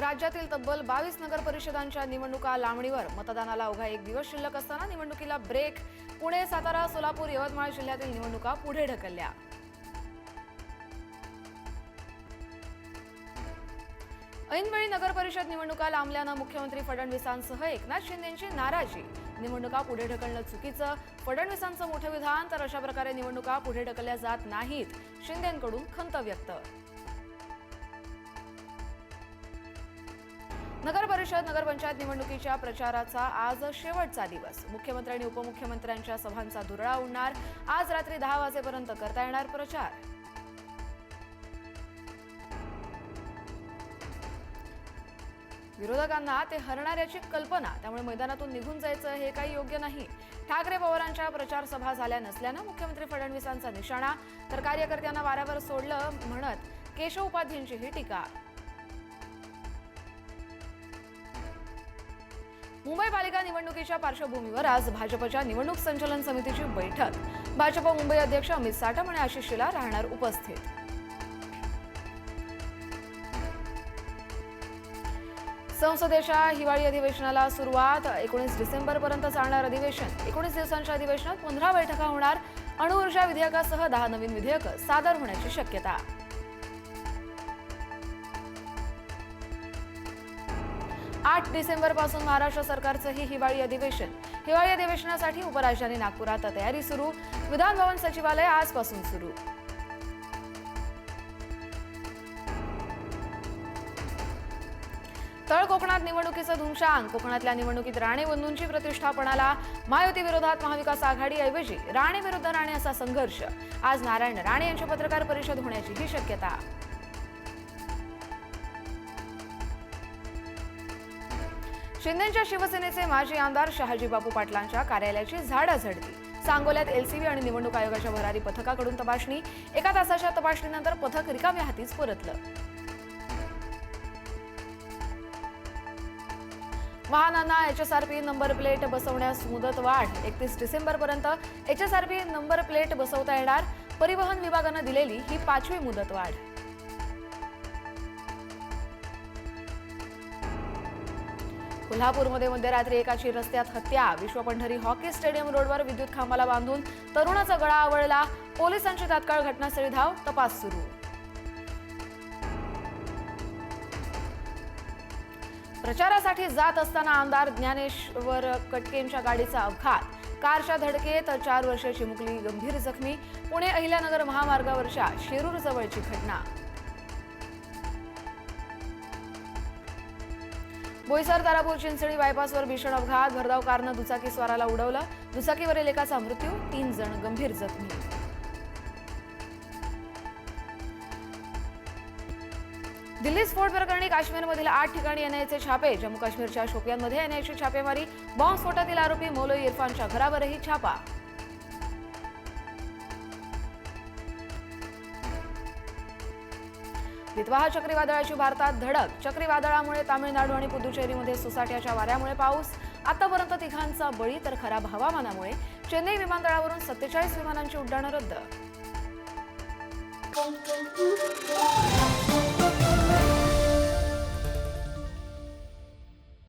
राज्यातील तब्बल बावीस नगर परिषदांच्या निवडणुका लांबणीवर मतदानाला अवघा एक दिवस शिल्लक असताना निवडणुकीला ब्रेक. पुणे सातारा सोलापूर यवतमाळ जिल्ह्यातील निवडणुका पुढे ढकलल्या. ऐनवेळी नगर परिषद निवडणुका लांबल्यानं मुख्यमंत्री फडणवीसांसह एकनाथ शिंदेची नाराजी. निवडणुका पुढे ढकलणं चुकीचं. फडणवीसांचं मोठं विधान तर अशा प्रकारे निवडणुका पुढे ढकलल्या जात नाहीत शिंदेकडून खंत व्यक्त. नगर परिषद नगरपंचायत निवडणुकीच्या प्रचाराचा आज शेवटचा दिवस. मुख्यमंत्री आणि उपमुख्यमंत्र्यांच्या सभांचा धुरळा उडणार. आज रात्री दहा वाजेपर्यंत करता येणार प्रचार. विरोधकांना ते हरणाऱ्याची कल्पना. त्यामुळे मैदानातून निघून जायचं हे काही योग्य नाही. ठाकरे पवारांच्या प्रचार सभा झाल्या नसल्यानं मुख्यमंत्री फडणवीसांचा निशाणा. तर कार्यकर्त्यांना वाऱ्यावर सोडलं म्हणत केशव उपाध्यांची ही टीका. मुंबई पालिका निवडणुकीच्या पार्श्वभूमीवर आज भाजपच्या निवडणूक संचलन समितीची बैठक. भाजप मुंबई अध्यक्ष अमित साठम आणि आशिष शेलार राहणार उपस्थित. संसदेच्या हिवाळी अधिवेशनाला सुरुवात. एकोणीस डिसेंबरपर्यंत चालणार अधिवेशन. एकोणीस दिवसांच्या अधिवेशनात पंधरा बैठका होणार. अणुऊर्जा विधेयकासह दहा नवीन विधेयकं सादर होण्याची शक्यता. आठ डिसेंबरपासून महाराष्ट्र सरकारचंही हिवाळी अधिवेशन. हिवाळी अधिवेशनासाठी उपराजधानी नागपुरात तयारी सुरू. विधान भवन सचिवालय आजपासून सुरू. तळ कोकणात निवडणुकीचं धुमशान. कोकणातल्या निवडणुकीत राणे बंधूंची प्रतिष्ठापणाला महायुती विरोधात महाविकास आघाडीऐवजी राणे विरुद्ध राणे असा संघर्ष. आज नारायण राणे यांची पत्रकार परिषद होण्याची ही शक्यता. शिंदेच्या शिवसेनेचे माजी आमदार शहाजीबाबू पाटलांच्या कार्यालयाची झाडाझडती. सांगोल्यात एलसीबी आणि निवडणूक आयोगाच्या भरारी पथकाकडून तपासणी. एका तासाच्या तपासणीनंतर पथक रिकाम्या हातीच परतलं. वाहनांना एचएसआरपी नंबर प्लेट बसवण्यास मुदत वाढ. एकतीस डिसेंबरपर्यंत एचएसआरपी नंबर प्लेट बसवता येणार. परिवहन विभागानं दिलेली ही पाचवी मुदतवाढ कोल्हापूरमध्ये मध्यरात्री एकाची रस्त्यात हत्या. विश्व पंढरी हॉकी स्टेडियम रोडवर विद्युत खांबाला बांधून तरुणाचा गळा आवळला. पोलिसांची तात्काळ घटनास्थळी धाव तपास सुरू. प्रचारासाठी जात असताना आमदार ज्ञानेश्वर कटकेंच्या गाडीचा अपघात. कारच्या धडकेत चार वर्षाची मुकली गंभीर जखमी. पुणे अहिल्यानगर महामार्गावरच्या शेरूर जवळची घटना. बोईसर तारापूर चिंचणी बायपासवर भीषण अपघात. भरधाव कारनं दुचाकी स्वाराला उडवलं. दुचाकीवरील एकाचा मृत्यू तीन जण गंभीर जखमी. दिल्ली स्फोट प्रकरणी काश्मीरमधील आठ ठिकाणी एनआयचे छापे जम्मू काश्मीरच्या शोपियानमध्ये एनआयची छापेमारी बॉम्बस्फोटातील आरोपी मौलवी इरफानच्या घरावरही छापा. दितवाहा चक्रीवादळाची भारतात धडक. चक्रीवादळामुळे तामिळनाडू आणि पुदुचेरीमध्ये सोसाट्याच्या वाऱ्यामुळे पाऊस. आतापर्यंत तिघांचा बळी तर खराब हवामानामुळे चेन्नई विमानतळावरून सत्तेचाळीस विमानांची उड्डाणं रद्द.